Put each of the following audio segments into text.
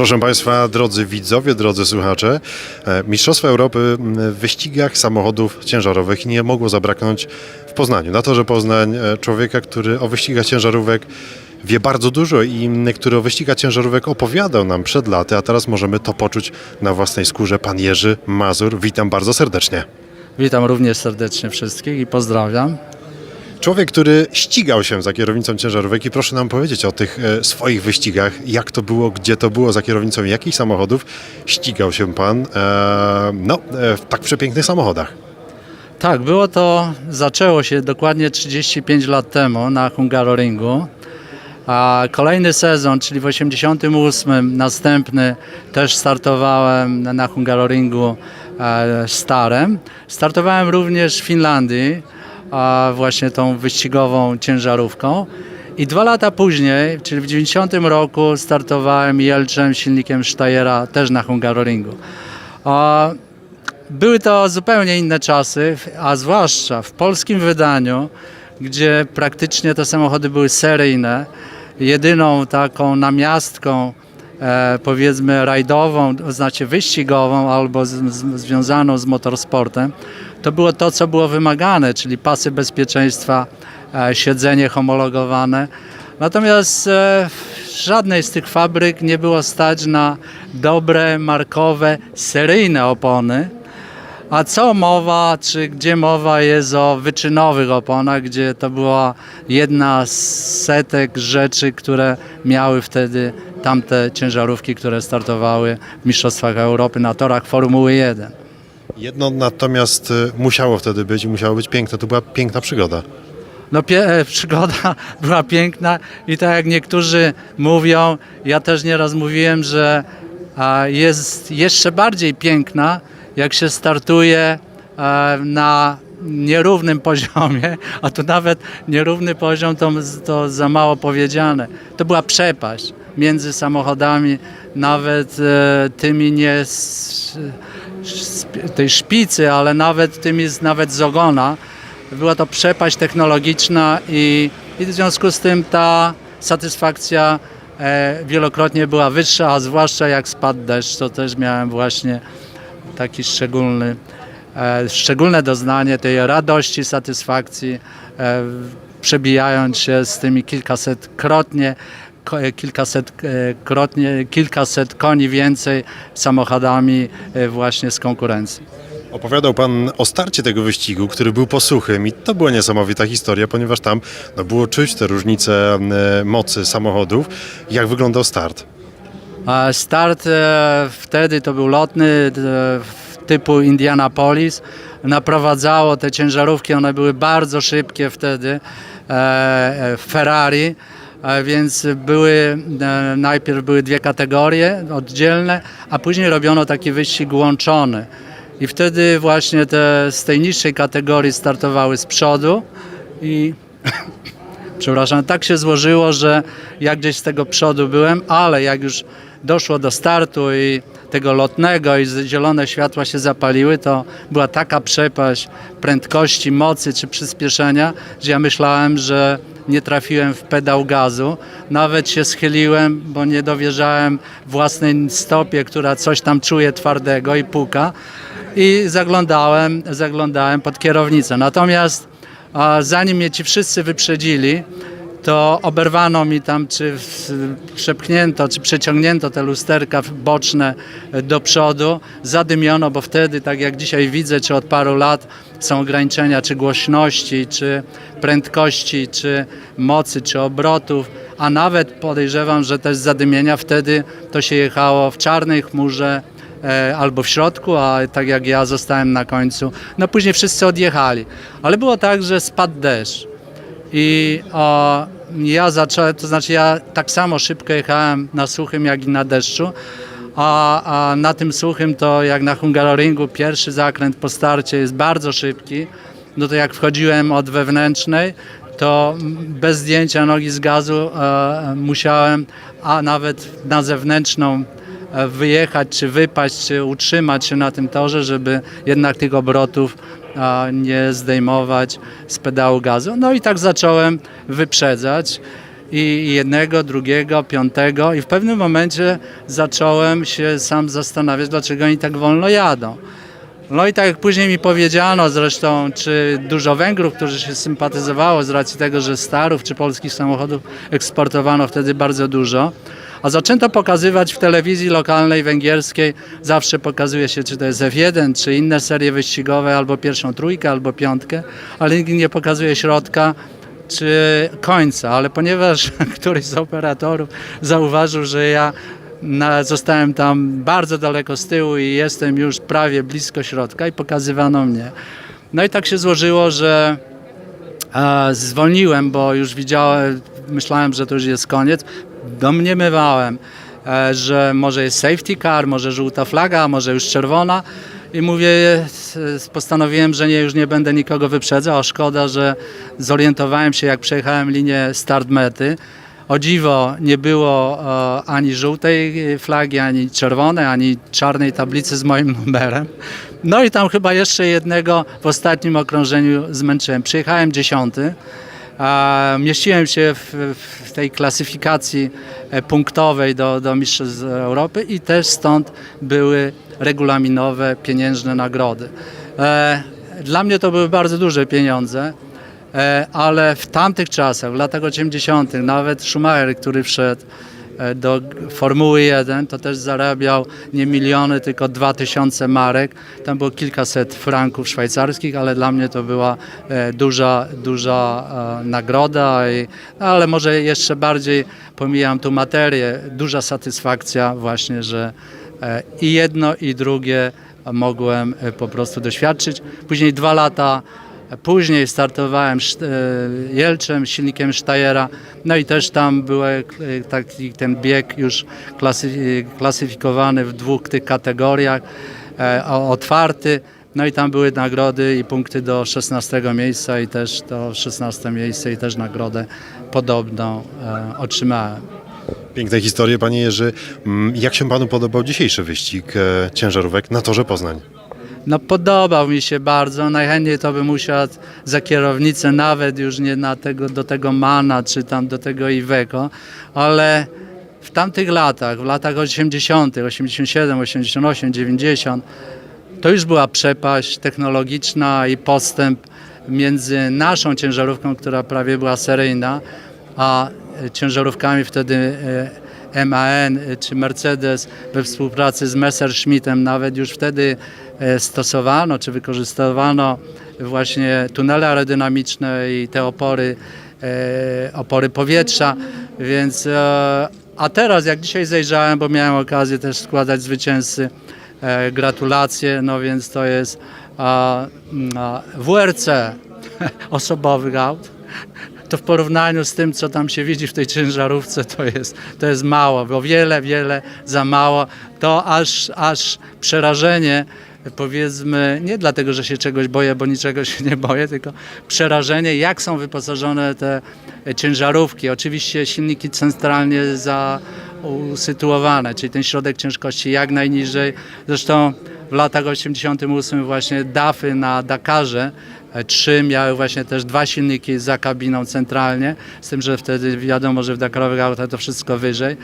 Proszę Państwa, drodzy widzowie, drodzy słuchacze, e, Mistrzostwa Europy w wyścigach samochodów ciężarowych nie mogło zabraknąć w Poznaniu. Na torze Poznań e, człowieka, który o wyścigach ciężarówek wie bardzo dużo i który o wyścigach ciężarówek opowiadał nam przed laty, a teraz możemy to poczuć na własnej skórze. Pan Jerzy Mazur, witam bardzo serdecznie. Witam również serdecznie wszystkich i pozdrawiam. Człowiek, który ścigał się za kierownicą ciężarówek i proszę nam powiedzieć o tych e, swoich wyścigach, jak to było, gdzie to było za kierownicą jakich samochodów ścigał się pan e, no, e, w tak przepięknych samochodach. Tak, było to, zaczęło się dokładnie 35 lat temu na Hungaroringu. A kolejny sezon, czyli w 88 następny, też startowałem na Hungaroringu e, starem. Startowałem również w Finlandii, a właśnie tą wyścigową ciężarówką. I dwa lata później, czyli w 90 roku, startowałem Jelczem silnikiem Steyera też na Hungaroringu. Były to zupełnie inne czasy, a zwłaszcza w polskim wydaniu, gdzie praktycznie te samochody były seryjne. Jedyną taką namiastką, e, powiedzmy, rajdową, to znaczy wyścigową albo z, z, związaną z motorsportem, to było to, co było wymagane, czyli pasy bezpieczeństwa, e, siedzenie homologowane. Natomiast e, żadnej z tych fabryk nie było stać na dobre, markowe, seryjne opony. A co mowa, czy gdzie mowa jest o wyczynowych oponach, gdzie to była jedna z setek rzeczy, które miały wtedy tamte ciężarówki, które startowały w Mistrzostwach Europy na torach Formuły 1. Jedno natomiast e, musiało wtedy być i musiało być piękne. To była piękna przygoda. No e, przygoda była piękna i tak jak niektórzy mówią, ja też nieraz mówiłem, że jest jeszcze bardziej piękna, jak się startuje e, na nierównym poziomie, a tu nawet nierówny poziom to, to za mało powiedziane. To była przepaść między samochodami, nawet e, tymi nie tej szpicy, ale nawet tymi z, nawet z ogona. Była to przepaść technologiczna i, i w związku z tym ta satysfakcja e, wielokrotnie była wyższa, a zwłaszcza jak spadł deszcz, to też miałem właśnie taki szczególny, e, szczególne doznanie tej radości, satysfakcji, e, przebijając się z tymi kilkasetkrotnie, ko- kilkasetkrotnie, kilkaset koni więcej samochodami e, właśnie z konkurencji. Opowiadał pan o starcie tego wyścigu, który był posuchym i to była niesamowita historia, ponieważ tam no, było czuć te różnice e, mocy samochodów. Jak wyglądał start? Start e, wtedy to był lotny e, typu Indianapolis. Naprowadzało te ciężarówki, one były bardzo szybkie wtedy, e, e, Ferrari. E, Więc były, e, najpierw były dwie kategorie oddzielne, a później robiono taki wyścig łączony. I wtedy właśnie te z tej niższej kategorii startowały z przodu i przepraszam, tak się złożyło, że ja gdzieś z tego przodu byłem, ale jak już doszło do startu i tego lotnego i zielone światła się zapaliły, to była taka przepaść prędkości, mocy czy przyspieszenia, że ja myślałem, że nie trafiłem w pedał gazu. Nawet się schyliłem, bo nie dowierzałem własnej stopie, która coś tam czuje twardego i puka. I zaglądałem, zaglądałem pod kierownicę. Natomiast zanim mnie ci wszyscy wyprzedzili, to oberwano mi tam, czy przepchnięto, czy przeciągnięto te lusterka boczne do przodu, zadymiono, bo wtedy, tak jak dzisiaj widzę, czy od paru lat są ograniczenia, czy głośności, czy prędkości, czy mocy, czy obrotów, a nawet podejrzewam, że też zadymienia wtedy to się jechało w czarnej chmurze, e, albo w środku, a tak jak ja zostałem na końcu. No później wszyscy odjechali. Ale było tak, że spadł deszcz. I ja zacząłem, to znaczy ja tak samo szybko jechałem na suchym jak i na deszczu, a, a na tym suchym to jak na Hungaroringu pierwszy zakręt po starcie jest bardzo szybki, no to jak wchodziłem od wewnętrznej, to bez zdjęcia nogi z gazu e, musiałem, a nawet na zewnętrzną e, wyjechać, czy wypaść, czy utrzymać się na tym torze, żeby jednak tych obrotów nie zdejmować z pedału gazu. No i tak zacząłem wyprzedzać. i jednego, drugiego, piątego i w pewnym momencie zacząłem się sam zastanawiać, dlaczego oni tak wolno jadą. No i tak jak później mi powiedziano zresztą, czy dużo Węgrów, którzy się sympatyzowało z racji tego, że starów czy polskich samochodów eksportowano wtedy bardzo dużo, a zaczęto pokazywać w telewizji lokalnej węgierskiej, zawsze pokazuje się, czy to jest F1, czy inne serie wyścigowe, albo pierwszą trójkę, albo piątkę, ale nikt nie pokazuje środka, czy końca, ale ponieważ któryś z operatorów zauważył, że ja na, zostałem tam bardzo daleko z tyłu i jestem już prawie blisko środka i pokazywano mnie. No i tak się złożyło, że e, zwolniłem, bo już widziałem, myślałem, że to już jest koniec. Domniemywałem, e, że może jest safety car, może żółta flaga, może już czerwona. I mówię, postanowiłem, że nie, już nie będę nikogo wyprzedzał, szkoda, że zorientowałem się, jak przejechałem linię start-mety. O dziwo nie było e, ani żółtej flagi, ani czerwonej, ani czarnej tablicy z moim numerem. No i tam chyba jeszcze jednego w ostatnim okrążeniu zmęczyłem. Przyjechałem dziesiąty. Mieściłem się w, w tej klasyfikacji e, punktowej do, do Mistrzostw Europy i też stąd były regulaminowe, pieniężne nagrody. E, Dla mnie to były bardzo duże pieniądze, e, ale w tamtych czasach, w latach 80., nawet Schumacher, który wszedł do Formuły 1, to też zarabiał nie miliony, tylko dwa tysiące marek. Tam było kilkaset franków szwajcarskich, ale dla mnie to była e, duża, duża e, nagroda, i, ale może jeszcze bardziej pomijam tu materię, duża satysfakcja właśnie, że e, i jedno i drugie mogłem e, po prostu doświadczyć. Później dwa lata Później startowałem e, Jelczem, silnikiem Steyera, no i też tam był e, taki ten bieg już klasy, klasyfikowany w dwóch tych kategoriach, e, otwarty, no i tam były nagrody i punkty do 16 miejsca i też to 16 miejsce i też nagrodę podobną otrzymałem. Piękne historie, panie Jerzy. Mm, Jak się panu podobał dzisiejszy wyścig ciężarówek na torze Poznań? No podobał mi się bardzo, najchętniej to bym usiadł za kierownicę, nawet już nie na tego, do tego Mana, czy tam do tego Iveco, ale w tamtych latach, w latach 80., 87, 88, 90, to już była przepaść technologiczna i postęp między naszą ciężarówką, która prawie była seryjna, a ciężarówkami wtedy e, MAN czy Mercedes we współpracy z Messerschmittem. Nawet już wtedy e, stosowano czy wykorzystywano właśnie tunele aerodynamiczne i te opory, e, opory powietrza, więc e, a teraz jak dzisiaj zajrzałem, bo miałem okazję też składać zwycięzcy gratulacje, no więc to jest WRC osobowych aut to w porównaniu z tym, co tam się widzi w tej ciężarówce, to jest, to jest mało, bo wiele, wiele za mało. To aż, aż przerażenie, powiedzmy, nie dlatego, że się czegoś boję, bo niczego się nie boję, tylko przerażenie, jak są wyposażone te ciężarówki. Oczywiście silniki centralnie za usytuowane, czyli ten środek ciężkości jak najniżej. Zresztą w latach 88 właśnie DAFy na Dakarze e, trzy miały właśnie też dwa silniki za kabiną centralnie, z tym, że wtedy wiadomo, że w Dakarowych autach to wszystko wyżej,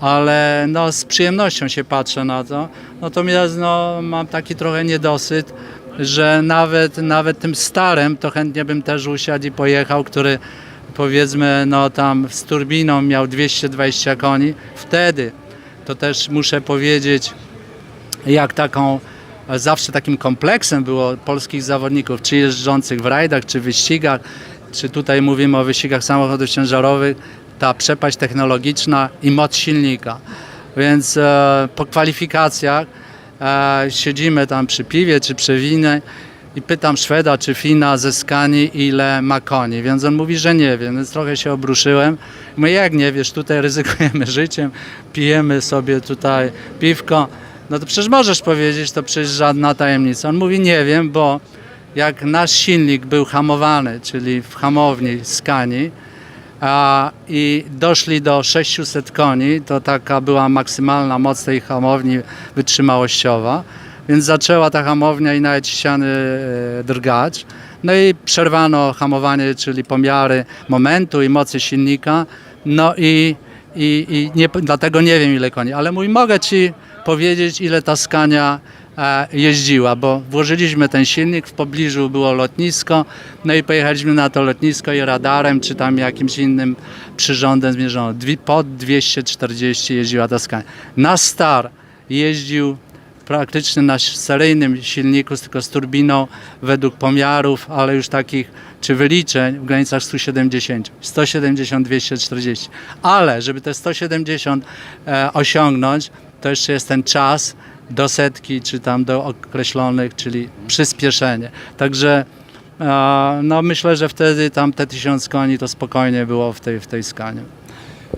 ale no z przyjemnością się patrzę na to. Natomiast no mam taki trochę niedosyt, że nawet, nawet tym starym to chętnie bym też usiadł i pojechał, który powiedzmy no tam z turbiną miał 220 koni. Wtedy to też muszę powiedzieć, jak taką e, zawsze takim kompleksem było polskich zawodników, czy jeżdżących w rajdach, czy wyścigach, czy tutaj mówimy o wyścigach samochodów ciężarowych, ta przepaść technologiczna i moc silnika. Więc e, po kwalifikacjach e, siedzimy tam przy piwie czy przy winie i pytam Szweda czy Fina ze Skanii ile ma koni, więc on mówi, że nie wie, więc trochę się obruszyłem. Mówię, jak nie wiesz, tutaj ryzykujemy życiem, pijemy sobie tutaj piwko, no to przecież możesz powiedzieć, to przecież żadna tajemnica. On mówi, nie wiem, bo jak nasz silnik był hamowany, czyli w hamowni Skanii, a, i doszli do 600 koni, to taka była maksymalna moc tej hamowni wytrzymałościowa, więc zaczęła ta hamownia i nawet ściany e, drgać. No i przerwano hamowanie, czyli pomiary momentu i mocy silnika. No i, i, i nie, dlatego nie wiem ile koni, ale mój mogę Ci powiedzieć ile ta Skania e, jeździła, bo włożyliśmy ten silnik, w pobliżu było lotnisko, no i pojechaliśmy na to lotnisko i radarem, czy tam jakimś innym przyrządem zmierzono. Pod 240 jeździła ta Skania. Na Star jeździł praktycznie na seryjnym silniku, tylko z turbiną według pomiarów, ale już takich czy wyliczeń w granicach 170, 170, 240. Ale żeby te 170 e, osiągnąć, to jeszcze jest ten czas do setki, czy tam do określonych, czyli przyspieszenie. Także e, no myślę, że wtedy tam te 1000 koni to spokojnie było w tej, w tej skanie.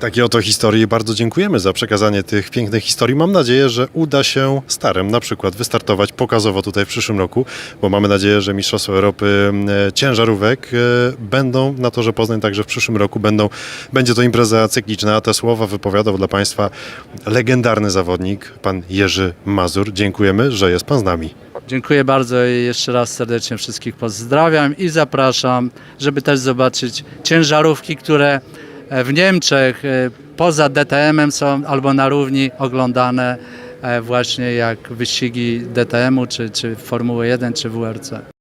Takie oto historie. Bardzo dziękujemy za przekazanie tych pięknych historii. Mam nadzieję, że uda się starym na przykład wystartować pokazowo tutaj w przyszłym roku, bo mamy nadzieję, że Mistrzostwa Europy e, ciężarówek e, będą na torze Poznań także w przyszłym roku. Będą, będzie to impreza cykliczna, a te słowa wypowiadał dla Państwa legendarny zawodnik, pan Jerzy Mazur. Dziękujemy, że jest Pan z nami. Dziękuję bardzo i jeszcze raz serdecznie wszystkich pozdrawiam i zapraszam, żeby też zobaczyć ciężarówki, które w Niemczech e, poza DTM-em są albo na równi oglądane e, właśnie jak wyścigi DTM-u czy, czy Formuły 1 czy WRC.